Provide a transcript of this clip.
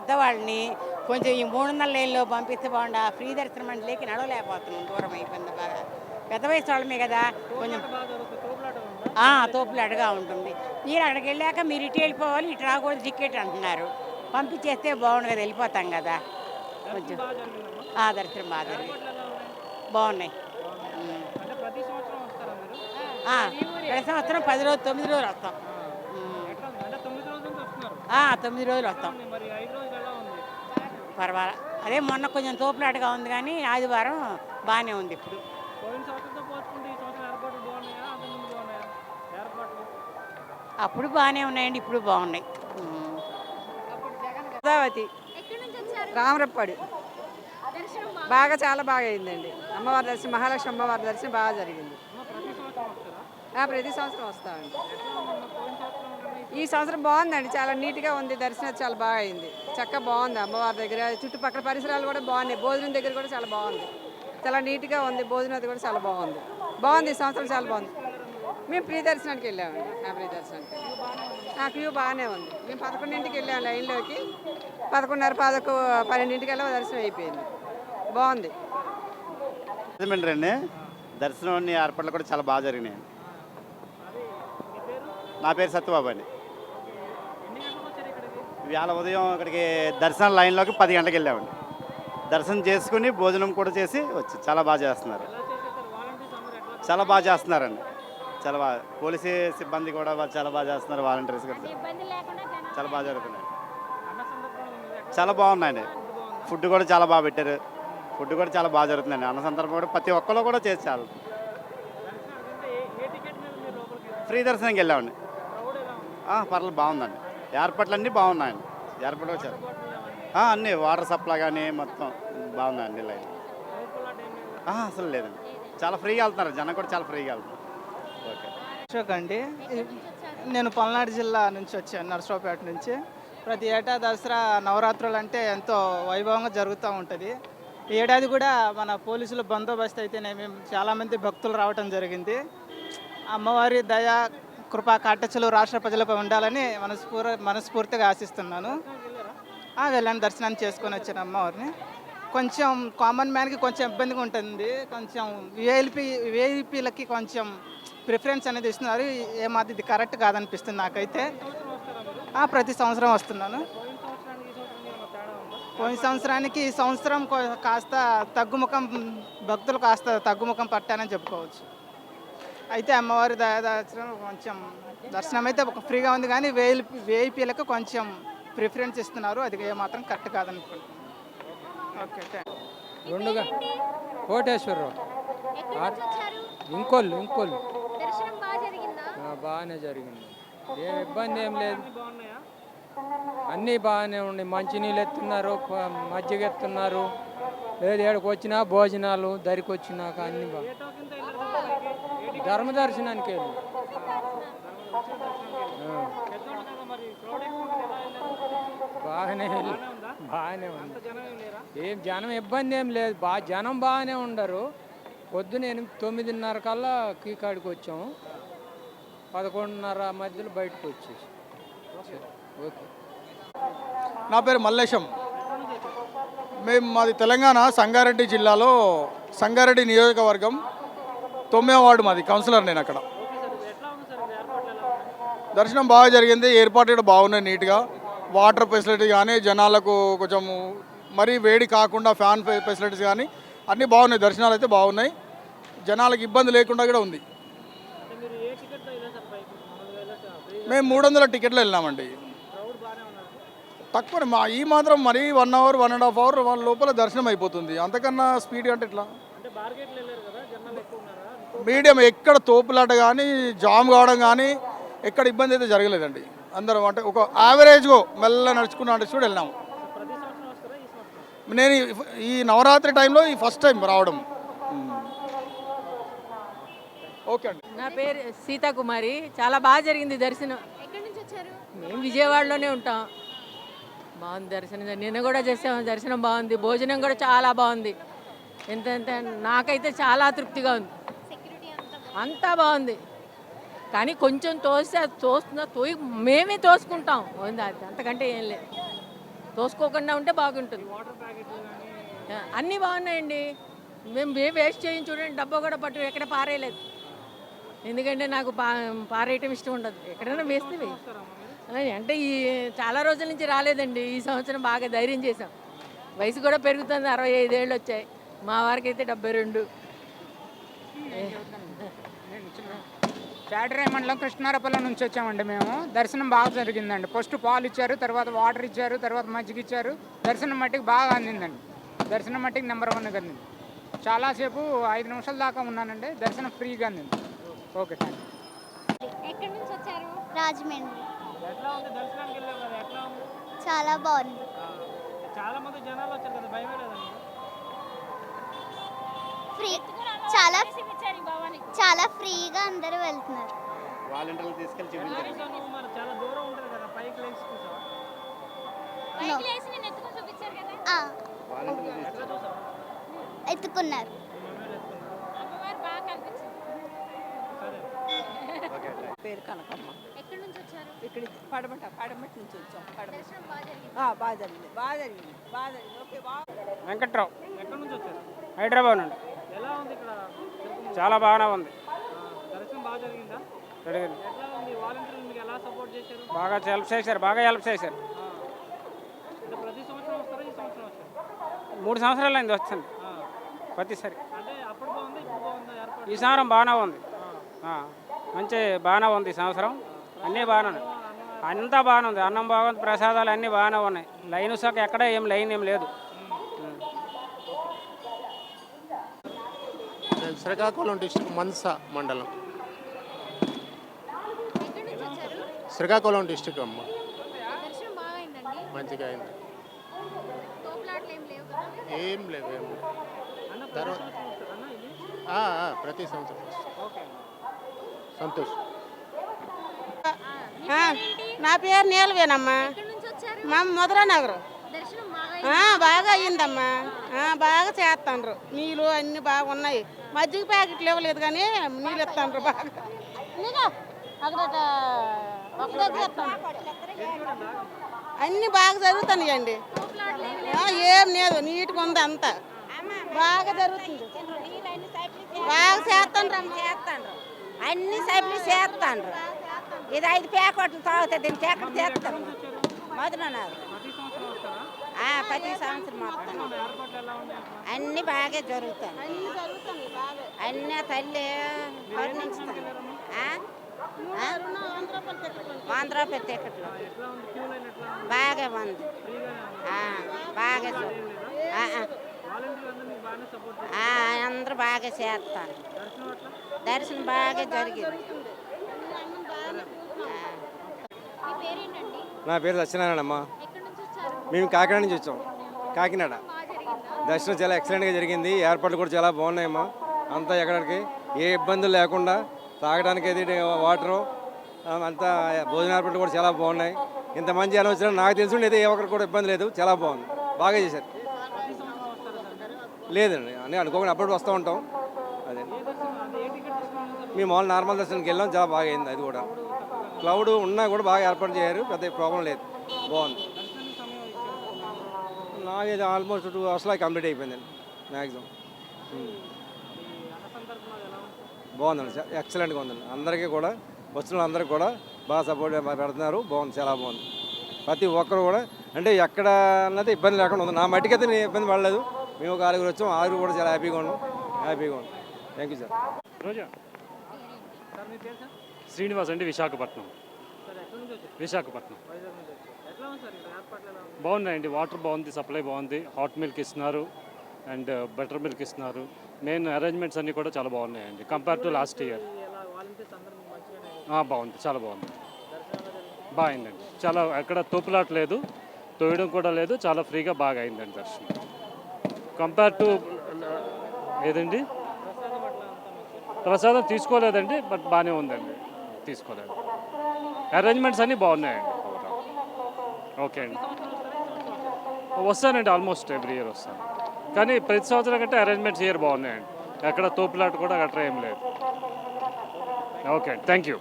పెద్దవాళ్ళని కొంచెం ఈ మూడు వందల లైన్లో పంపిస్తే బాగుండా. ఫ్రీ దర్శనం మండలికి నడవలేకపోతున్నాం దూరం అయిపోయింది బాగా. పెద్ద వయసు వాళ్ళమే కదా కొంచెం ఆ, తోపులాటగా ఉంటుంది. మీరు అక్కడికి వెళ్ళాక మీరు ఇటు వెళ్ళిపోవాలి ఇటు రాకూడదు టికెట్ అంటున్నారు. పంపించేస్తే బాగుండు కదా వెళ్ళిపోతాం కదా. కొంచెం ఆ, దర్శనం బాగా. బాగున్నాయి. అంటే ప్రతి సంవత్సరం ప్రతి పది రోజులు తొమ్మిది రోజులు వస్తాం ఉమ్. ఎట్లా ఉంది? అంటే తొమ్మిది రోజుల నుంచి వస్తున్నారు ఆ, తొమ్మిది రోజులు వస్తాం. పర్వాలా. అదే మొన్న కొంచెం తోపులాటగా ఉంది కానీ ఆదివారం బాగానే ఉంది ఇప్పుడు. అప్పుడు బాగానే ఉన్నాయండి ఇప్పుడు బాగున్నాయి. గోదావతి ఎక్కడి నుంచి వచ్చారు? రామరప్పాడు. బాగా చాలా బాగా అయిందండి అమ్మవారి దర్శనం మహాలక్ష్మి అమ్మవారి దర్శనం బాగా జరిగింది. అమ్మ ప్రతి సంవత్సరం వస్తారా? ఆ, ప్రతి సంవత్సరం వస్తామండి ఎట్లా ఉందమ్మా పోయిన సంవత్సరం కన్నా ఈ సంవత్సరం బాగుందండి. చాలా నీట్గా ఉంది. దర్శనం చాలా బాగా అయింది చక్కగా బాగుంది అమ్మవారి దగ్గర. చుట్టుపక్కల పరిసరాలు కూడా బాగున్నాయి. భోజనం దగ్గర కూడా చాలా బాగుంది. చాలా నీట్గా ఉంది. భోజనం అది కూడా చాలా బాగుంది. బాగుంది. ఈ సంవత్సరం చాలా బాగుంది. మేము ప్రీ దర్శనానికి వెళ్ళామండి. ఆ ప్రీ దర్శనానికి. ఆ క్యూ బాగానే ఉంది. మేము పదకొండింటికి వెళ్ళాము లైన్లోకి. పదకొండున్నర పదకొ పన్నెండింటికి వెళ్ళి దర్శనం అయిపోయింది. బాగుంది. అండి దర్శనం ఏర్పాట్లు కూడా చాలా బాగా జరిగినాయి. నా పేరు సత్యబాబు అండి ఎన్ని గంటలకు వచ్చారు ఇక్కడికి ఇవాళ ఉదయం ఇక్కడికి దర్శనం లైన్లోకి పది గంటలకు వెళ్ళామండి. దర్శనం చేసుకుని భోజనం కూడా చేసి వచ్చి చాలా బాగా చేస్తున్నారు. చాలా బాగా చేస్తున్నారండి. చాలా బాగా పోలీసు సిబ్బంది కూడా వాళ్ళు చాలా బాగా చేస్తున్నారు వాలంటీర్స్ కూడా. ఇబ్బంది లేకుండా జనాలు చాలా బాగా జరుగుతున్నాయి. చాలా బాగున్నాయండి. ఫుడ్ కూడా చాలా బాగా పెట్టారు. ఫుడ్ కూడా చాలా బాగా జరుగుతుందండి అన్న సందర్భం కూడా ప్రతి ఒక్కరు కూడా చేసి చాలా. ఫ్రీ దర్శనంకి వెళ్ళామండి. పర్లేదు బాగుందండి. ఏర్పాట్లు అన్నీ బాగున్నాయండి ఏర్పాటు వచ్చారు అన్నీ వాటర్ సప్లై కానీ మొత్తం బాగున్నాయండి లైన్. అసలు లేదండి. చాలా ఫ్రీగా వెళ్తున్నారు. జనం కూడా చాలా ఫ్రీగా వెళ్తున్నారు. ఓకే. అశోక్ అండి నేను పల్నాడు జిల్లా నుంచి వచ్చాను నర్సరావుపేట నుంచి. ప్రతి ఏటా దసరా నవరాత్రులు అంటే ఎంతో వైభవంగా జరుగుతూ ఉంటుంది. ఈ ఏడాది కూడా మన పోలీసుల బందోబస్తు అయితేనేమి చాలామంది భక్తులు రావటం జరిగింది. అమ్మవారి దయ కృపా కాటచలు రాష్ట్ర ప్రజలపై ఉండాలని మనస్ఫూర్ మనస్ఫూర్తిగా ఆశిస్తున్నాను. వెళ్ళండి వెళ్ళాను దర్శనం చేసుకొని వచ్చిన అమ్మవారిని. కొంచెం కామన్ మ్యాన్కి కొంచెం ఇబ్బందిగా ఉంటుంది. కొంచెం విఐపి విఐపీలకి కొంచెం ప్రిఫరెన్స్ అనేది ఇస్తున్నారు. ఏమాది ఇది కరెక్ట్ కాదనిపిస్తుంది నాకైతే. ప్రతి సంవత్సరం వస్తున్నాను. పోయిన సంవత్సరానికి ఈ సంవత్సరం కాస్త తగ్గుముఖం భక్తులు కాస్త తగ్గుముఖం పట్టానని చెప్పుకోవచ్చు. అయితే అమ్మవారి దయ దర్శనం కొంచెం దర్శనం అయితే ఒక ఫ్రీగా ఉంది కానీ వేయి వేయిపీలకు కొంచెం ప్రిఫరెన్స్ ఇస్తున్నారు. అది ఏమాత్రం కరెక్ట్ కాదనుకుంటున్నాను. ఓకే థ్యాంక్ రెండుగా కోటేశ్వరరావు. ఇంకోళ్ళు ఇంకోళ్ళు బాగానే జరిగింది. ఏ ఇబ్బంది ఏం లేదు. బాగున్నాయా అన్నీ బాగానే ఉన్నాయి. మంచినీళ్ళు ఎత్తున్నారు మజ్జిగ ఎత్తున్నారు. లేదు ఏడకి వచ్చినా భోజనాలు దరికి వచ్చినాక అన్ని బాగా. ధర్మదర్శనానికి ధర్మ దర్శనానికి వెళ్ళి. బాగానే బాగానే ఉంది. ఏం జనం ఇబ్బంది ఏం లేదు. బా జనం బాగానే ఉండరు. పొద్దున ఎనిమిది తొమ్మిదిన్నర కల్లా కీకాడికి వచ్చాము. పదకొండున్నర మధ్యలో బయటకు వచ్చేసి. ఓకే. నా పేరు మల్లేశం. మేము మాది తెలంగాణ సంగారెడ్డి జిల్లాలో సంగారెడ్డి నియోజకవర్గం తొమ్మిదో వార్డు మాది కౌన్సిలర్ నేను అక్కడ. దర్శనం బాగా జరిగింది ఏర్పాట్లు కూడా బాగున్నాయి నీట్గా. వాటర్ ఫెసిలిటీ కానీ జనాలకు కొంచెం మరీ వేడి కాకుండా ఫ్యాన్ ఫెసిలిటీస్ కానీ అన్నీ బాగున్నాయి దర్శనాలు అయితే బాగున్నాయి. జనాలకు ఇబ్బంది లేకుండా కూడా ఉంది. మేము మూడు వందల టికెట్లు వెళ్ళినామండి. తక్కువ మా ఈ మాత్రం మరీ one hour one and half hour వాళ్ళ లోపల దర్శనం అయిపోతుంది. అంతకన్నా స్పీడ్ అంటే ఎట్లా? మీడియం ఎక్కడ తోపులాట కానీ జామ్ కావడం కానీ ఎక్కడ ఇబ్బంది అయితే జరగలేదండి. అందరం అంటే ఒక యావరేజ్గా మెల్ల నడుచుకుని నడుచుకుని వెళ్ళినాము. నేను ఈ- నవరాత్రి టైంలో ఈ ఫస్ట్ టైం రావడం. ఓకే అండి. నా పేరు సీతాకుమారి. చాలా బాగా జరిగింది దర్శనం. ఎక్కడి నుంచి వచ్చారు? మేము విజయవాడలోనే ఉంటాం. బాగుంది దర్శనం. నిన్న కూడా చేసాము దర్శనం బాగుంది. భోజనం కూడా చాలా బాగుంది. ఎంత నాకైతే చాలా తృప్తిగా ఉంది. అంతా బాగుంది. కానీ కొంచెం తోస్తే అది తోస్తున్నా తోయి మేమే తోసుకుంటాం. ఉంది అది అంతకంటే ఏం లేదు. తోసుకోకుండా ఉంటే బాగుంటుంది. అన్నీ బాగున్నాయండి. మేము వే వేస్ట్ చేయం చూడండి డబ్బా కూడా పట్టు ఎక్కడ పారేయలేదు. ఎందుకంటే నాకు పా పారేయటం ఇష్టం ఉండదు. ఎక్కడైనా వేస్తే అంటే ఈ చాలా రోజుల నుంచి రాలేదండి. ఈ సంవత్సరం బాగా ధైర్యం చేసాం వయసు కూడా పెరుగుతుంది అరవై ఐదేళ్ళు వచ్చాయి. మా వారికి అయితే డెబ్బై రెండు. చాటరాయ మండలం కృష్ణారపల్లి నుంచి వచ్చామండి మేము. దర్శనం బాగా జరిగిందండి. ఫస్ట్ పాలు ఇచ్చారు తర్వాత వాటర్ ఇచ్చారు తర్వాత మజ్జిగ ఇచ్చారు. దర్శనం మట్టికి బాగా అందిందండి. దర్శనం మట్టికి నెంబర్ వన్గా అందింది. చాలాసేపు ఐదు నిమిషాల దాకా ఉన్నానండి. దర్శనం ఫ్రీగా అందింది. ఓకే థ్యాంక్ యూ ఎక్కడి నుంచి వచ్చారు? రాజమండ్రి. ఎట్లా ఉంది? దర్శనానికి వెళ్ళావు కదా ఎట్లా ఉంది? చాలా బాగుంది. చాలా మంది జనాలు వచ్చారు కదా భయమే లేదా నీకు? ఫ్రీ చాలా చాలా ఫ్రీగా అందరూ వెళ్తున్నారు. వాలంటీర్లు తీసుకెళ్ళి చూపించారు. చూసావు నువ్వు మరి చాలా దూరం ఉంటుంది కదా పైకి లేచి చూసావా ఆ, వాలంటీర్లు తీసుకెళ్ళి ఎట్లా చూసావు ఎత్తుకున్నారు. పేరు కనకమ్మ. ఎక్కడి నుంచి వచ్చారు? ఇక్కడ పడమట పడమటి నుంచి వచ్చాం పడమట. దర్శనం బాగా జరిగింది. బాగా జరిగింది బాగా జరిగింది బాగా జరిగింది. ఓకే బాగా వెంకట్రావు. ఎక్కడి నుంచి వచ్చారు? హైదరాబాద్ నుండి. చాలా బాగానే ఉంది. బాగా హెల్ప్ చేశారు? బాగా హెల్ప్ చేశారు మూడు సంవత్సరాలు అయింది ఆ, ప్రతిసారి. ఈ సంవత్సరం బాగానే ఉంది. మంచి బాగానే ఉంది ఈ సంవత్సరం. అన్నీ బాగానే ఉన్నాయి. అంతా బాగానే ఉంది. అన్నం బాగుంది ప్రసాదాలు అన్నీ బాగానే ఉన్నాయి. లైన్ శాఖ ఎక్కడ ఏం లైన్ ఏం లేదు. శ్రీకాకుళం డిస్టిక్ మన్సా మండలం. శ్రీకాకుళం డిస్టిక్ అమ్మ. దర్శనం బాగా అయిందండి మంచిగా అయింది ఏం లేవు ఏం లేవు ఏం లేవు. అన్న ప్రతి తర్వాత సంవత్సరం ప్రతి సంతోష్. నా పేరు నీలవేనమ్మా. ఎక్కడి నుంచి వచ్చారు? మా మధురా నగరం. దర్శనం బాగా అయ్యిందమ్మా ఆ, బాగా చేస్తాండ్రు. నీళ్ళు అన్నీ బాగున్నాయి. మజ్జిగ ప్యాకెట్లు ఇవ్వలేదు కానీ నీళ్ళు ఇస్తాండ్రు బాగా అక్కడ. అన్నీ బాగా జరుగుతున్నాయండి. ఏం లేదు నీట్గా ఉంది అంతా. బాగా జరుగుతుంది. బాగా అమ్మ చేస్తాండ్రు అన్ని సైపులు చేస్తాండ్రు ఇది ఐదు ప్యాకెట్లు తాగుతుంది దీనికి ఎక్కడ చేస్తాం మధురనాథ్ ప్రతి సంవత్సరం వస్తారా ప్రతి సంవత్సరం మొత్తం అన్నీ బాగా జరుగుతాయి. అన్ని తల్లి కరుణించుతాయి వంద రూపాయలు టికెట్లు బాగా ఉంది. బాగా అందరూ బాగా చేస్తారు. దర్శనం బాగా జరిగింది. నా పేరు సత్యనారాయణ అమ్మా మేము కాకినాడ నుంచి వచ్చాం. కాకినాడ. దర్శనం చాలా ఎక్సలెంట్గా జరిగింది. ఏర్పాట్లు కూడా చాలా బాగున్నాయమ్మా. అంతా ఎక్కడానికి ఏ ఇబ్బందులు లేకుండా తాగడానికి అది వాటరు అంతా భోజన ఏర్పాట్లు కూడా చాలా బాగున్నాయి. ఇంతమంది జనం వచ్చినా నాకు తెలిసి అయితే ఏ ఒక్కరికి కూడా ఇబ్బంది లేదు. చాలా బాగుంది. బాగా చేశారు. లేదండి. అని అనుకోకుండా అప్పుడు వస్తూ ఉంటాం. అదే. మేము మామూలు నార్మల్ దర్శనానికి వెళ్ళాం. చాలా బాగా అయింది అది కూడా. క్లౌడ్ ఉన్నా కూడా బాగా ఏర్పాటు చేయరు పెద్ద ప్రాబ్లం లేదు. బాగుంది. నాకైతే ఆల్మోస్ట్ టూ అవర్స్లో కంప్లీట్ అయిపోయిందండి మ్యాక్సిమం బాగుందండి ఎక్సలెంట్గా ఉందండి. అందరికీ కూడా వచ్చిన వాళ్ళందరికీ కూడా బాగా సపోర్ట్ పెడుతున్నారు. బాగుంది చాలా బాగుంది. ప్రతి ఒక్కరు కూడా అంటే ఎక్కడ అన్నది ఇబ్బంది లేకుండా ఉంది. నా మట్టికైతే నేను ఇబ్బంది పడలేదు. మేము ఒక ఆరుగురు వచ్చాం. ఆరుగురు కూడా చాలా హ్యాపీగా ఉన్నాం. హ్యాపీగా ఉన్నాం. Thank you sir Roja? Sir మీ పేరు సార్ శ్రీనివాస్ అండి విశాఖపట్నం. విశాఖపట్నం బాగున్నాయండి. వాటర్ బాగుంది సప్లై బాగుంది. హాట్ మిల్క్ ఇస్తున్నారు అండ్ uh, బటర్ మిల్క్ ఇస్తున్నారు. మెయిన్ అరేంజ్మెంట్స్ అన్నీ కూడా చాలా బాగున్నాయండి. కంపేర్ టు లాస్ట్ ఇయర్ బాగుంది. చాలా బాగుంది. బాగుందండి చాలా ఎక్కడ తోపులాట లేదు తోయడం కూడా లేదు. చాలా ఫ్రీగా బాగా అయిందండి దర్శనం. కంపేర్ టు ఏదండి? ప్రసాదం తీసుకోలేదండి బట్ బాగానే ఉందండి. తీసుకోలేదు. అరేంజ్మెంట్స్ అన్నీ బాగున్నాయండి. ఓకే. అండి వస్తానండి ఆల్మోస్ట్ ఎవ్రీ ఇయర్ వస్తాను. కానీ ప్రతి సంవత్సరం కంటే అరేంజ్మెంట్స్ ఇయర్ బాగున్నాయండి. ఎక్కడ తోపులాట కూడా గట్రా ఏం లేదు. ఓకే అండి. Thank you